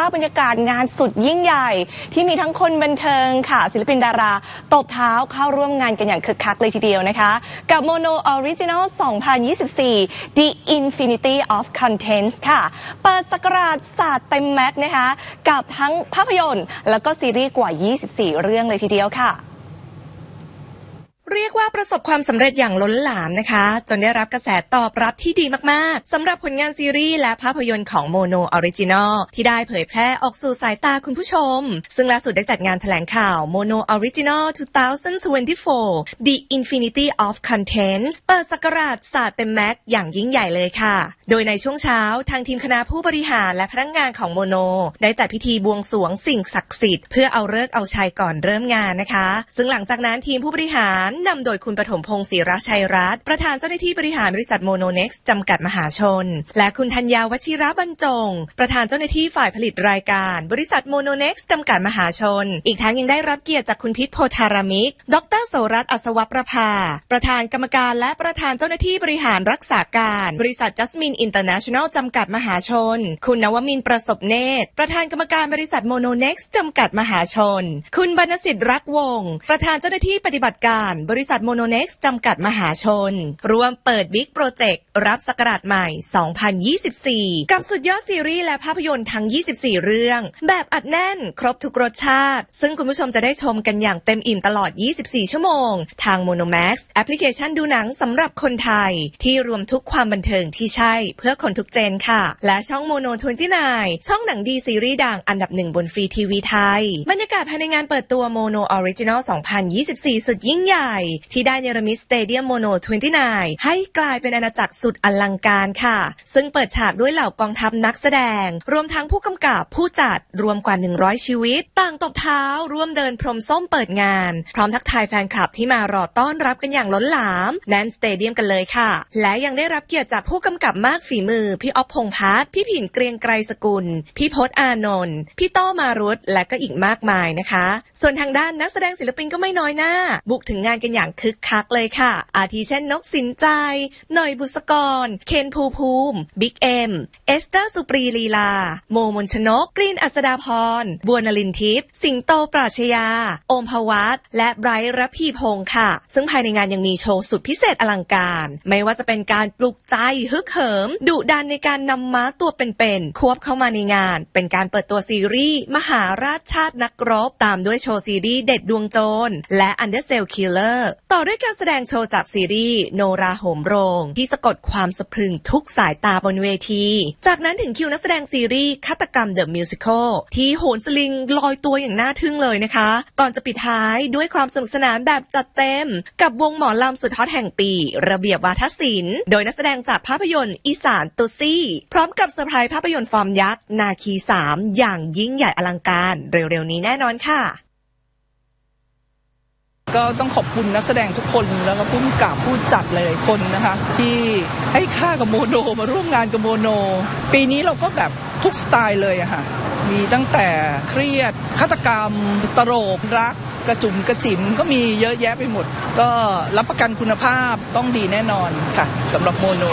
าพบรรยากาศงานสุดยิ่งใหญ่ ที่มีทั้งคนบันเทิงค่ะ ศิลปินดาราตบเท้าเข้าร่วมงานกันอย่างคึกคักเลยทีเดียวนะคะ กับ Mono Original 2024 The Infinity of Contents ค่ะ เปิดสกราชศาสตร์เต็มแม็กซ์นะคะ กับทั้งภาพยนตร์ แล้วก็ซีรีส์กว่า 24 เรื่องเลยทีเดียวค่ะ เรียก ว่าประสบความสำเร็จอย่างล้นหลามนะคะ จนได้รับกระแสตอบรับที่ดีมากๆสำหรับผลงานซีรีส์และภาพยนตร์ของโมโนออริจินอลที่ได้เผยแพร่ออกสู่สายตาคุณผู้ชม ซึ่งล่าสุดได้จัดงานแถลงข่าวโมโนออริจินอล2024 The Infinity of Contents เปิดสักราชศาสตร์เต็มแม็กซ์อย่างยิ่งใหญ่เลยค่ะ โดยในช่วงเช้าทางทีมคณะผู้บริหารและพนักงานของโมโน ได้จัดพิธีบวงสรวงสิ่งศักดิ์สิทธิ์เพื่อเอาเลิกเอาชัยก่อนเริ่มงานนะคะ ซึ่งหลังจากนั้นทีมผู้บริหารนำโดยคุณปฐมพงศ์ศรีราชัยรัตน์ประธานเจ้าหน้าที่บริหารบริษัทโมโนเน็กซ์จำกัดมหาชน และคุณธัญญาวชิระบรรจง ประธานเจ้าหน้าที่ฝ่ายผลิตรายการ บริษัทโมโนเน็กซ์จำกัดมหาชน อีกทั้งยังได้รับเกียรติจากคุณพิษโพธารามิก ดรโสรัตน์อัศวประภา ประธานกรรมการและประธานเจ้าหน้าที่บริหารรักษาการ บริษัทจัสมินอินเตอร์เนชั่นแนลจำกัดมหาชน คุณนวมินประสบเนตร ประธานกรรมการบริษัทโมโนเน็กซ์จำกัดมหาชน คุณบรรณสิทธิ์รักวงศ์ประธานเจ้าหน้าที่ปฏิบัติการ บริษัทโมโนเน็กซ์จำกัดมหาชน ร่วมเปิดบิ๊กโปรเจกต์รับสกราชใหม่ 2024 กับสุดยอดซีรีส์และภาพยนตร์ทั้ง 24 เรื่อง แบบอัดแน่นครบทุกรสชาติ ซึ่งคุณผู้ชมจะได้ชมกันอย่างเต็มอิ่มตลอด 24 ชั่วโมง ทาง Monomax แอปพลิเคชันดูหนังสำหรับคนไทย ที่รวมทุกความบันเทิงที่ใช่เพื่อคนทุกเจนค่ะ และช่อง Mono 29ช่องหนังดีซีรีส์ดังอันดับหนึ่งบนฟรีทีวีไทย บรรยากาศภายในงานเปิดตัว Mono Original 2024 สุดยิ่งใหญ่ที่ได้เนรมิตสเตเดียมโมโน 29 ให้กลายเป็นอาณาจักรสุดอลังการค่ะ ซึ่งเปิดฉากด้วยเหล่ากองทัพนักแสดง รวมทั้งผู้กำกับผู้จัดรวมกว่า 100 ชีวิต ต่างตบเท้า ร่วมเดินพรมส้มเปิดงาน พร้อมทักทายแฟนคลับที่มารอต้อนรับกันอย่างล้นหลามแน่นสเตเดียมกันเลยค่ะ และยังได้รับเกียรติจากผู้กำกับมากฝีมือ พี่อ๊อฟพงษ์พัฒน์พี่ผินเกรียงไกรสกุล พี่พศอานนท์พี่โต้มารุตและก็อีกมากมายนะคะ ส่วนทางด้านนักแสดงศิลปินก็ไม่น้อยหน้า บุกถึงงานกันอย่างคึกคักเลยค่ะ อาทิเช่นนกสินใจ หน่อยบุษกร เคนภูภูมิบิ๊กเอ็มเอสเตอร์สุปรีลีลา โมมนชนก กรีนอัสดาพร บัวนลินทิพย์สิงโตปราชยา โอมพวัตและไบรท์รพีพงศ์ค่ะ ซึ่งภายในงานยังมีโชว์สุดพิเศษอลังการ ไม่ว่าจะเป็นการปลุกใจฮึกเหิม ดุดันในการนำม้าตัวเป็นๆควบเข้ามาในงาน เป็นการเปิดตัวซีรีส์มหาราชชาตินักรบ ตามด้วยโชว์ซีรีส์เด็ดดวงโจรและ Under s a l e Killer ต่อด้วยการแสดงโชว์จากซีรีส์โนราโหมโรง ที่สะกดความสะพรึงทุกสายตาบนเวที จากนั้นถึงคิวนักแสดงซีรีส์ฆาตกรรมเดอะมิวสิควลที่โหนสลิงลอยตัวอย่างน่าทึ่งเลยนะคะ ก่อนจะปิดท้ายด้วยความสนุกสนานแบบจัดเต็ม กับวงหมอลำสุดฮอตแห่งปี ระเบียบวาทศิลป์ โดยนักแสดงจากภาพยนตร์อีสานตุซี่ พร้อมกับเซอร์ไพรส์ภาพยนตร์ฟอร์มยักษ์นาคีสามอย่างยิ่งใหญ่อลังการเร็วๆนี้แน่นอนค่ะ ก็ต้องขอบคุณนักแสดงทุกคนแล้วก็ผู้กำกับผู้จัดหลายๆคนนะคะ ที่ให้ค่ากับโมโนมาร่วมงานกับโมโน ปีนี้เราก็แบบทุกสไตล์เลยอะค่ะ มีตั้งแต่เครียดฆาตกรรมตลกรัก กระจุมกระจิ๋มก็มีเยอะแยะไปหมด ก็รับประกันคุณภาพต้องดีแน่นอนค่ะสำหรับโมโน